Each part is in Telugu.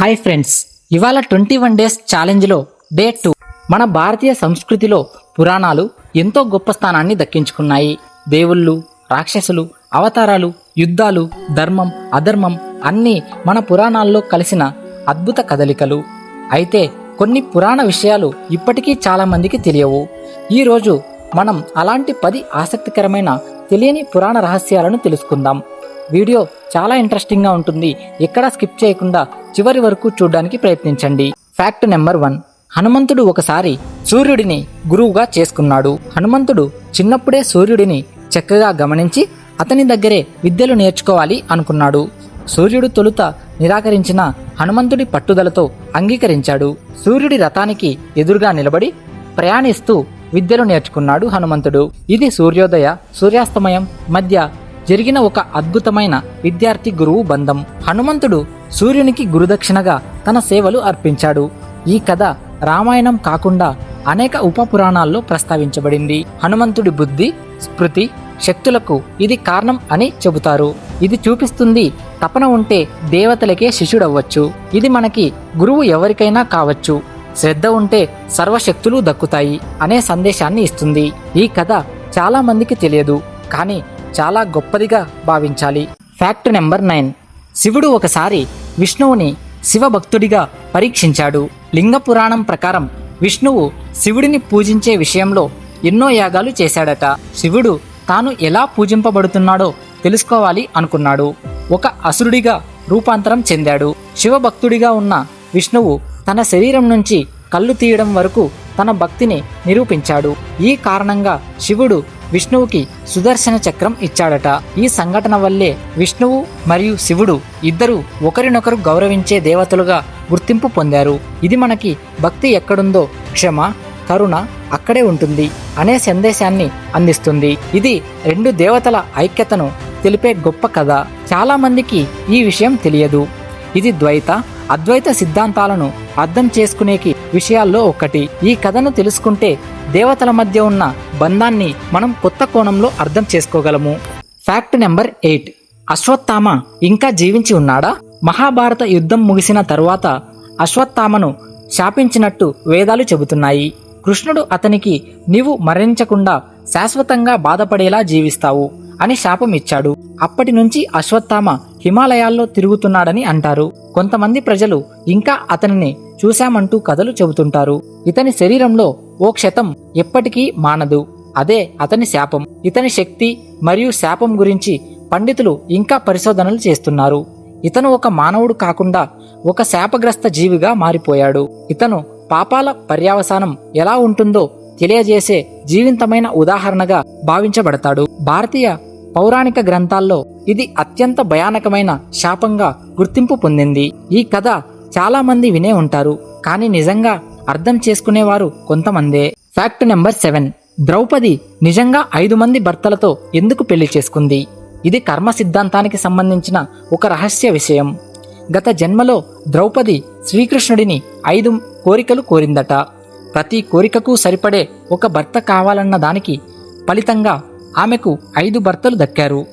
హాయ్ ఫ్రెండ్స్ ఇవాళ ట్వంటీ వన్ డేస్ ఛాలెంజ్లో డే టూ మన భారతీయ సంస్కృతిలో పురాణాలు ఎంతో గొప్ప స్థానాన్ని దక్కించుకున్నాయి. దేవుళ్ళు రాక్షసులు అవతారాలు యుద్ధాలు ధర్మం అధర్మం అన్నీ మన పురాణాల్లో కలిసిన అద్భుత కదలికలు. అయితే కొన్ని పురాణ విషయాలు ఇప్పటికీ చాలామందికి తెలియవు. ఈరోజు మనం అలాంటి పది ఆసక్తికరమైన తెలియని పురాణ రహస్యాలను తెలుసుకుందాం. వీడియో చాలా ఇంట్రెస్టింగ్గా ఉంటుంది. ఎక్కడా స్కిప్ చేయకుండా చివరి వరకు చూడడానికి ప్రయత్నించండి. ఫ్యాక్ట్ నెంబర్ వన్ హనుమంతుడు ఒకసారి సూర్యుడిని గురువుగా చేసుకున్నాడు. హనుమంతుడు చిన్నప్పుడే సూర్యుడిని చక్కగా గమనించి అతని దగ్గరే విద్యలు నేర్చుకోవాలి అనుకున్నాడు. సూర్యుడు తొలుత నిరాకరించిన హనుమంతుడి పట్టుదలతో అంగీకరించాడు. సూర్యుడి రథానికి ఎదురుగా నిలబడి ప్రయాణిస్తూ విద్యలు నేర్చుకున్నాడు హనుమంతుడు. ఇది సూర్యోదయ సూర్యాస్తమయం మధ్య జరిగిన ఒక అద్భుతమైన విద్యార్థి గురువు బంధం. హనుమంతుడు సూర్యునికి గురుదక్షిణగా తన సేవలు అర్పించాడు. ఈ కథ రామాయణం కాకుండా అనేక ఉపపురాణాల్లో ప్రస్తావించబడింది. హనుమంతుడి బుద్ధి స్మృతి శక్తులకు ఇది కారణం అని చెబుతారు. ఇది చూపిస్తుంది తపన ఉంటే దేవతలకే శిష్యుడవ్వచ్చు. ఇది మనకి గురువు ఎవరికైనా కావచ్చు. శ్రద్ధ ఉంటే సర్వశక్తులు దక్కుతాయి అనే సందేశాన్ని ఇస్తుంది. ఈ కథ చాలా మందికి తెలియదు. కానీ చాలా గొప్పదిగా భావించాలి. Fact number nine. శివుడు ఒకసారి విష్ణువుని శివభక్తుడిగా పరీక్షించాడు. లింగ పురాణం ప్రకారం విష్ణువు శివుడిని పూజించే విషయంలో ఎన్నో యాగాలు చేశాడట. శివుడు తాను ఎలా పూజింపబడుతున్నాడో తెలుసుకోవాలి అనుకున్నాడు. ఒక అసురుడిగా రూపాంతరం చెందాడు. శివభక్తుడిగా ఉన్న విష్ణువు తన శరీరం నుంచి కళ్ళు తీయడం వరకు తన భక్తిని నిరూపించాడు. ఈ కారణంగా శివుడు విష్ణువుకి సుదర్శన చక్రం ఇచ్చాడట. ఈ సంఘటన వల్లే విష్ణువు మరియు శివుడు ఇద్దరు ఒకరినొకరు గౌరవించే దేవతలుగా గుర్తింపు పొందారు. ఇది మనకి భక్తి ఎక్కడుందో క్షమ కరుణ అక్కడే ఉంటుంది అనే సందేశాన్ని అందిస్తుంది. ఇది రెండు దేవతల ఐక్యతను తెలిపే గొప్ప కథ. చాలా మందికి ఈ విషయం తెలియదు. ఇది ద్వైత అద్వైత సిద్ధాంతాలను అర్థం చేసుకునేకి విషయాల్లో ఒకటి. ఈ కథను తెలుసుకుంటే దేవతల మధ్య ఉన్న బంధాన్ని మనం కొత్త కోణంలో అర్థం చేసుకోగలము. Fact number eight. అశ్వత్థామ ఇంకా జీవించి ఉన్నాడా? మహాభారత యుద్ధం ముగిసిన తరువాత అశ్వత్థామను శాపించినట్టు వేదాలు చెబుతున్నాయి. కృష్ణుడు అతనికి నీవు మరణించకుండా శాశ్వతంగా బాధపడేలా జీవిస్తావు అని శాపం ఇచ్చాడు అప్పటి నుంచి అశ్వత్థామ హిమాలయాల్లో తిరుగుతున్నాడని అంటారు. కొంతమంది ప్రజలు ఇంకా అతనిని చూశామంటూ కథలు చెబుతుంటారు. ఇతని శరీరంలో ఓ క్షతం ఎప్పటికీ మానదు. అదే అతని శాపం. ఇతని శక్తి మరియు శాపం గురించి పండితులు ఇంకా పరిశోధనలు చేస్తున్నారు. ఇతను ఒక మానవుడు కాకుండా ఒక శాపగ్రస్త జీవిగా మారిపోయాడు. ఇతను పాపాల పర్యావసానం ఎలా ఉంటుందో తెలియజేసే జీవితమైన ఉదాహరణగా భావించబడతాడు. భారతీయ పౌరాణిక గ్రంథాల్లో ఇది అత్యంత భయానకమైన శాపంగా గుర్తింపు పొందింది. ఈ కథ చాలామంది వినే ఉంటారు కానీ నిజంగా అర్థం చేసుకునేవారు కొంతమందే. ఫ్యాక్ట్ నెంబర్ సెవెన్ ద్రౌపది నిజంగా ఐదు మంది భర్తలతో ఎందుకు పెళ్ళి చేసుకుంది? ఇది కర్మ సిద్ధాంతానికి సంబంధించిన ఒక రహస్య విషయం. గత జన్మలో ద్రౌపది శ్రీకృష్ణుడిని ఐదు కోరికలు కోరిందట. ప్రతి కోరికకు సరిపడే ఒక భర్త కావాలన్న దానికి ఫలితంగా ఆమెకు ఐదు భర్తలు దక్కారు.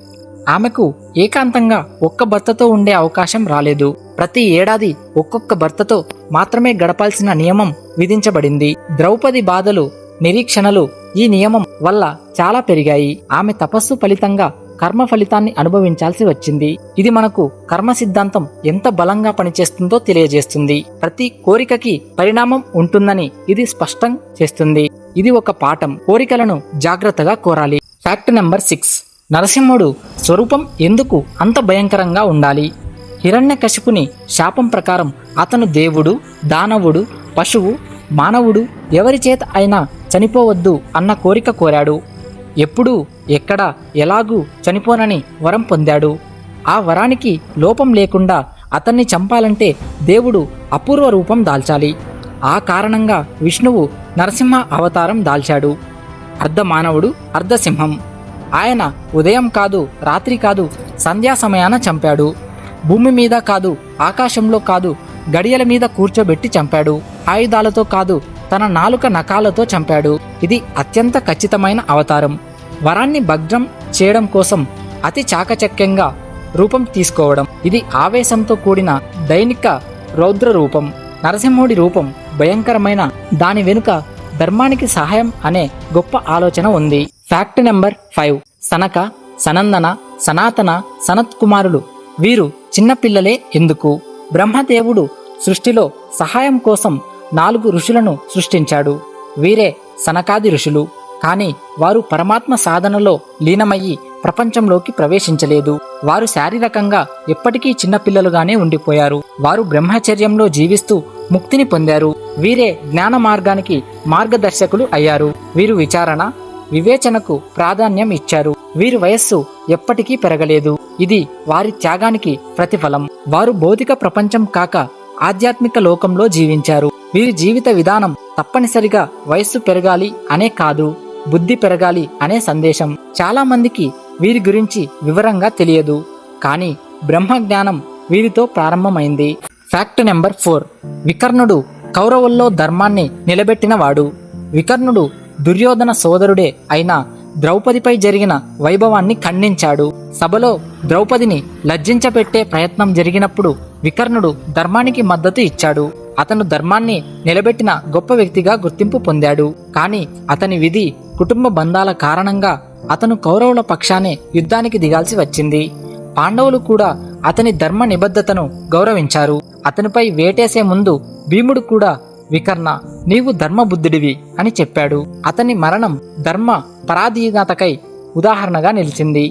ఆమెకు ఏకాంతంగా ఒక్క భర్తతో ఉండే అవకాశం రాలేదు. ప్రతి ఏడాది ఒక్కొక్క భర్తతో మాత్రమే గడపాల్సిన నియమం విధించబడింది. ద్రౌపది బాధలు నిరీక్షణలు ఈ నియమం వల్ల చాలా పెరిగాయి. ఆమె తపస్సు ఫలితంగా కర్మ ఫలితాన్ని అనుభవించాల్సి వచ్చింది. ఇది మనకు కర్మ సిద్ధాంతం ఎంత బలంగా పనిచేస్తుందో తెలియజేస్తుంది. ప్రతి కోరికకి పరిణామం ఉంటుందని ఇది స్పష్టం చేస్తుంది. ఇది ఒక పాఠం. కోరికలను జాగ్రత్తగా కోరాలి. ఫ్యాక్ట్ నెంబర్ సిక్స్ నరసింహుడు స్వరూపం ఎందుకు అంత భయంకరంగా ఉండాలి? హిరణ్యకశిపుని శాపం ప్రకారం అతను దేవుడు దానవుడు పశువు మానవుడు ఎవరి చేత అయినా చనిపోవద్దు అన్న కోరిక కోరాడు. ఎప్పుడు ఎక్కడ ఎలాగూ చనిపోనని వరం పొందాడు. ఆ వరానికి లోపం లేకుండా అతన్ని చంపాలంటే దేవుడు అపూర్వ రూపం దాల్చాలి. ఆ కారణంగా విష్ణువు నరసింహ అవతారం దాల్చాడు. అర్ధ మానవుడు ఆయన ఉదయం కాదు రాత్రి కాదు సంధ్యా సమయాన చంపాడు. భూమి మీద కాదు ఆకాశంలో కాదు గడియల మీద కూర్చోబెట్టి చంపాడు. ఆయుధాలతో కాదు తన నాలుక నకాలతో చంపాడు. ఇది అత్యంత ఖచ్చితమైన అవతారం. వరాన్ని భగ్నం చేయడం కోసం అతి చాకచక్యంగా రూపం తీసుకోవడం. ఇది ఆవేశంతో కూడిన దైనిక రౌద్ర రూపం. నరసింహుడి రూపం భయంకరమైన దాని వెనుక ధర్మానికి సహాయం అనే గొప్ప ఆలోచన ఉంది. Fact number five. Sanaka Sanandana Sanatana Sanat కుమారులు వీరు చిన్నపిల్లలే ఎందుకు? బ్రహ్మదేవుడు సృష్టిలో సహాయం కోసం నాలుగు ఋషులను సృష్టించాడు. వీరే సనకాది ఋషులు. కానీ వారు పరమాత్మ సాధనలో లీనమయ్యి ప్రపంచంలోకి ప్రవేశించలేదు. వారు శారీరకంగా ఎప్పటికీ చిన్నపిల్లలుగానే ఉండిపోయారు. వారు బ్రహ్మచర్యంలో జీవిస్తూ ముక్తిని పొందారు. వీరే జ్ఞాన మార్గానికి మార్గదర్శకులు అయ్యారు. వీరు విచారణ వివేచనకు ప్రాధాన్యం ఇచ్చారు. వీరి వయస్సు ఎప్పటికీ పెరగలేదు. ఇది వారి త్యాగానికి ప్రతిఫలం. వారు భౌతిక ప్రపంచం కాక ఆధ్యాత్మిక లోకంలో జీవించారు. వీరి జీవిత విధానం తప్పనిసరిగా వయస్సు పెరగాలి అనే కాదు బుద్ధి పెరగాలి అనే సందేశం. చాలా మందికి వీరి గురించి వివరంగా తెలియదు. కానీ బ్రహ్మజ్ఞానం వీరితో ప్రారంభమైంది. Fact number four. వికర్ణుడు కౌరవుల్లో ధర్మాన్ని నిలబెట్టినవాడు. వికర్ణుడు దుర్యోధన సోదరుడే అయిన ద్రౌపదిపై జరిగిన వైభవాన్ని ఖండించాడు. సభలో ద్రౌపదిని లజ్జించపెట్టే ప్రయత్నం జరిగినప్పుడు వికర్ణుడు ధర్మానికి మద్దతు ఇచ్చాడు. అతను ధర్మాన్ని నిలబెట్టిన గొప్ప వ్యక్తిగా గుర్తింపు పొందాడు. కానీ అతని విధి కుటుంబ బంధాల కారణంగా అతను కౌరవుల పక్షానే యుద్ధానికి దిగాల్సి వచ్చింది. పాండవులు కూడా అతని ధర్మ నిబద్ధతను గౌరవించారు. అతనిపై వేటేసే ముందు భీముడు కూడా వికర్ణ నీవు ధర్మబుద్ధుడివి అని చెప్పాడు. అతని మరణం ధర్మ పరాధీనతకై ఉదాహరణగా నిలిచింది.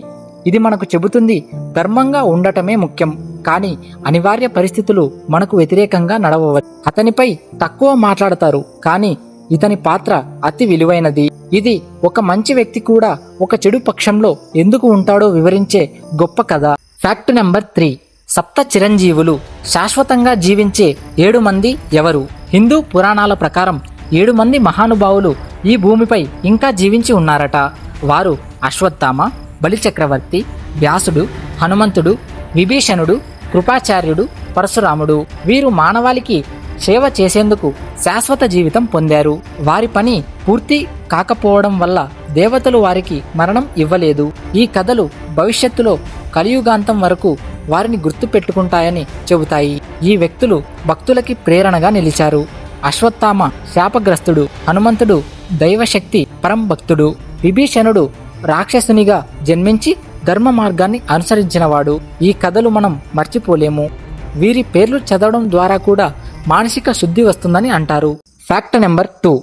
ఇది మనకు చెబుతుంది ధర్మంగా ఉండటమే ముఖ్యం కానీ అనివార్య పరిస్థితులు మనకు వ్యతిరేకంగా నడవవచ్చు అతనిపై తక్కువ మాట్లాడతారు కానీ ఇతని పాత్ర అతి విలువైనది. ఇది ఒక మంచి వ్యక్తి కూడా ఒక చెడు పక్షంలో ఎందుకు ఉంటాడో వివరించే గొప్ప కథ. Fact number three. సప్త చిరంజీవులు శాశ్వతంగా జీవించే ఏడు మంది ఎవరు? హిందూ పురాణాల ప్రకారం ఏడు మంది మహానుభావులు ఈ భూమిపై ఇంకా జీవించి ఉన్నారట. వారు అశ్వత్థామ బలిచక్రవర్తి వ్యాసుడు హనుమంతుడు విభీషణుడు కృపాచార్యుడు పరశురాముడు. వీరు మానవాళికి సేవ చేసేందుకు శాశ్వత జీవితం పొందారు. వారి పని పూర్తి కాకపోవడం వల్ల దేవతలు వారికి మరణం ఇవ్వలేదు. ఈ కథలు భవిష్యత్తులో కలియుగాంతం వరకు వారిని గుర్తు పెట్టుకుంటాయని చెబుతాయి. ఈ వ్యక్తులు భక్తులకి ప్రేరణగా నిలిచారు. అశ్వత్థామ శాపగ్రస్తుడు హనుమంతుడు దైవశక్తి పరంభక్తుడు విభీషణుడు రాక్షసునిగా జన్మించి ధర్మ మార్గాన్ని అనుసరించినవాడు. ఈ కథలు మనం మర్చిపోలేము. వీరి పేర్లు చదవడం ద్వారా కూడా మానసిక శుద్ధి వస్తుందని అంటారు. ఫ్యాక్ట్ నెంబర్ టూ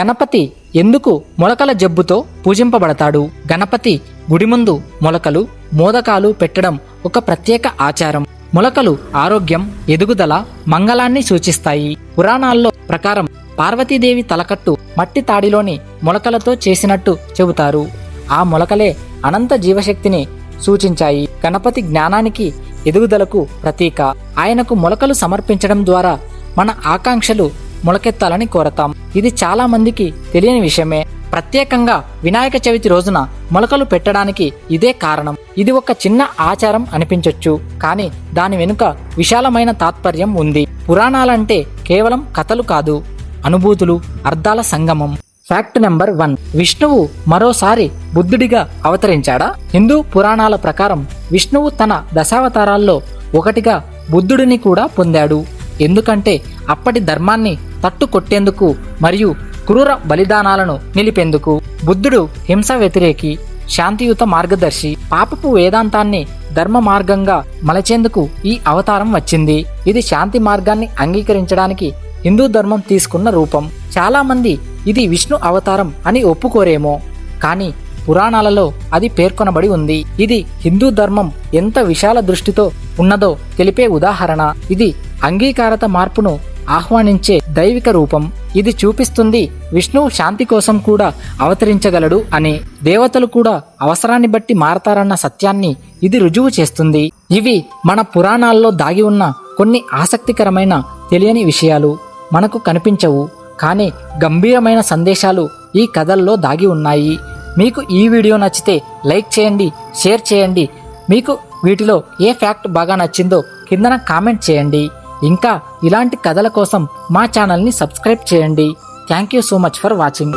గణపతి ఎందుకు మొలకల జబ్బుతో పూజింపబడతాడు? గణపతి గుడి ముందు మొలకలు మోదకాలు పెట్టడం ఒక ప్రత్యేక ఆచారం. మొలకలు ఆరోగ్యం ఎదుగుదల మంగళాన్ని సూచిస్తాయి. పురాణాల్లో ప్రకారం పార్వతీదేవి తలకట్టు మట్టి తాడిలోని మొలకలతో చేసినట్టు చెబుతారు. ఆ మొలకలే అనంత జీవశక్తిని సూచించాయి. గణపతి జ్ఞానానికి ఎదుగుదలకు ప్రతీక. ఆయనకు మొలకలు సమర్పించడం ద్వారా మన ఆకాంక్షలు మొలకెత్తాలని కోరతాం. ఇది చాలా మందికి తెలియని విషయమే. ప్రత్యేకంగా వినాయక చవితి రోజున మొలకలు పెట్టడానికి ఇదే కారణం. ఇది ఒక చిన్న ఆచారం అనిపించొచ్చు కానీ దాని వెనుక విశాలమైన తాత్పర్యం ఉంది. పురాణాలంటే కేవలం కథలు కాదు అనుభూతులు అర్థాల సంగమం. Fact number one. విష్ణువు మరోసారి బుద్ధుడిగా అవతరించాడా? హిందూ పురాణాల ప్రకారం విష్ణువు తన దశావతారాల్లో ఒకటిగా బుద్ధుడిని కూడా పొందాడు. ఎందుకంటే అప్పటి ధర్మాన్ని తట్టుకొట్టేందుకు మరియు క్రూర బలిదానాలను నిలిపేందుకు బుద్ధుడు హింస వ్యతిరేకి శాంతియుత మార్గదర్శి పాపపు వేదాంతాన్ని ధర్మ మార్గంగా మలచేందుకు ఈ అవతారం వచ్చింది. ఇది శాంతి మార్గాన్ని అంగీకరించడానికి హిందూ ధర్మం తీసుకున్న రూపం. చాలా మంది ఇది విష్ణు అవతారం అని ఒప్పుకోరేమో. కానీ పురాణాలలో అది పేర్కొనబడి ఉంది. ఇది హిందూ ధర్మం ఎంత విశాల దృష్టితో ఉన్నదో తెలిపే ఉదాహరణ. ఇది అంగీకారత మార్పును ఆహ్వానించే దైవిక రూపం. ఇది చూపిస్తుంది విష్ణువు శాంతి కోసం కూడా అవతరించగలడు అని దేవతలు కూడా అవసరాన్ని బట్టి మారతారన్న సత్యాన్ని ఇది రుజువు చేస్తుంది. ఇవి మన పురాణాల్లో దాగి ఉన్న కొన్ని ఆసక్తికరమైన తెలియని విషయాలు. మనకు కనిపించవు కానీ గంభీరమైన సందేశాలు ఈ కథల్లో దాగి ఉన్నాయి. మీకు ఈ వీడియో నచ్చితే లైక్ చేయండి షేర్ చేయండి. మీకు వీటిలో ఏ ఫ్యాక్ట్ బాగా నచ్చిందో కిందన కామెంట్ చేయండి. ఇంకా ఇలాంటి కథల కోసం మా ఛానల్ని సబ్స్క్రైబ్ చేయండి. Thank you so much for watching